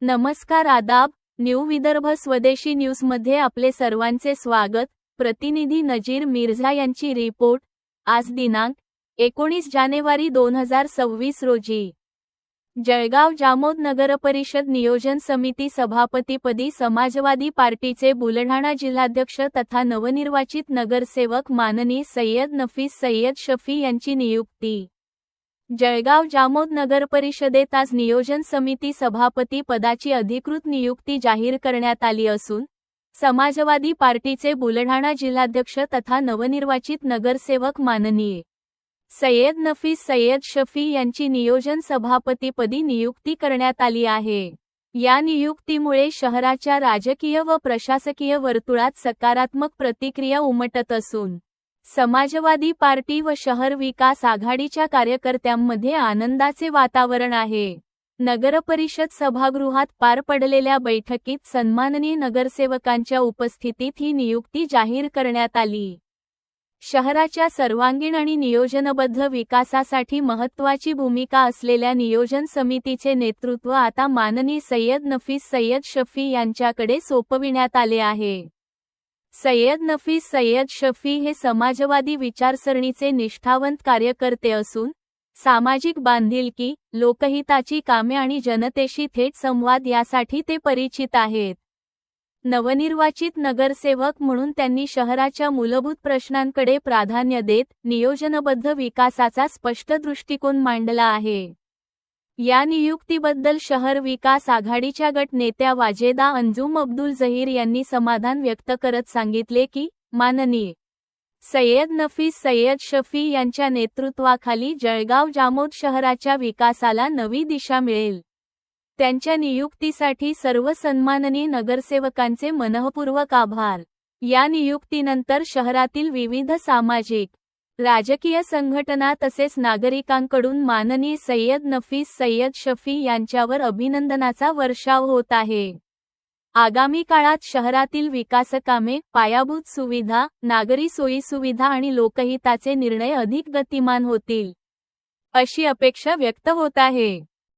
नमस्कार आदाब न्यू विदर्भ स्वदेशी न्यूजमध्ये आपले सर्वांचे स्वागत. प्रतिनिधी नजीर मिर्झा यांची रिपोर्ट. आज दिनांक एकोणीस जानेवारी दोन हजार सव्वीस रोजी. जळगाव जामोद नगरपरिषद नियोजन समिती सभापतीपदी समाजवादी पार्टीचे बुलढाणा जिल्हाध्यक्ष तथा नवनिर्वाचित नगरसेवक माननीय सय्यद नफीस सय्यद शफी यांची नियुक्ती. जळगाव जामोद नगरपरिषदेत आज नियोजन समिती सभापती पदाची अधिकृत नियुक्ती जाहीर करण्यात आली असून समाजवादी पार्टीचे बुलढाणा जिल्हाध्यक्ष तथा नवनिर्वाचित नगरसेवक माननीय सय्यद नफीस सय्यद शफी यांची नियोजन सभापतीपदी नियुक्ती करण्यात आली आहे. या नियुक्तीमुळे शहराच्या राजकीय व प्रशासकीय वर्तुळात सकारात्मक प्रतिक्रिया उमटत असून समाजवादी पार्टी व शहर विकास आघाडीच्या कार्यकर्त्यांमध्ये आनंदाचे वातावरण आहे. नगरपरिषद सभागृहात पार पडलेल्या बैठकीत सन्माननीय नगरसेवकांच्या उपस्थितीत ही नियुक्ती जाहीर करण्यात आली. शहराच्या सर्वांगीण आणि नियोजनबद्ध विकासासाठी महत्त्वाची भूमिका असलेल्या नियोजन समितीचे नेतृत्व आता माननीय सय्यद नफीस सय्यद शफी यांच्याकडे सोपविण्यात आले आहे. सय्यद नफीस सय्यद शफी हे समाजवादी विचारसरणीचे निष्ठावंत कार्यकर्ते असून सामाजिक बांधिलकी लोकहिताची कामे आणि जनतेशी थेट संवाद यासाठी ते परिचित आहेत. नवनिर्वाचित नगरसेवक म्हणून त्यांनी शहराच्या मूलभूत प्रश्नांकडे प्राधान्य देत नियोजनबद्ध विकासाचा स्पष्ट दृष्टिकोन मांडला आहे. या नियुक्तीबद्दल शहर विकास आघाडीच्या गट नेत्या वाजेदा अंजुम अब्दुल जहीर यांनी समाधान व्यक्त करत सांगितले की माननीय सय्यद नफीस सय्यद शफी यांच्या नेतृत्वाखाली जळगाव जामोद शहराच्या विकासाला नवी दिशा मिळेल. त्यांच्या नियुक्तीसाठी सर्व सन्माननीय नगरसेवकांचे मनःपूर्वक आभार. या नियुक्तीनंतर शहरातील विविध सामाजिक राजकीय संघटना तसेच नागरिकांकडून माननीय सय्यद नफीस सय्यद शफी यांच्यावर अभिनंदनाचा वर्षाव होत आहे. आगामी काळात शहरातील विकासकामे पायाभूत सुविधा नागरी सोयीसुविधा आणि लोकहिताचे निर्णय अधिक गतिमान होतील अशी अपेक्षा व्यक्त होत आहे.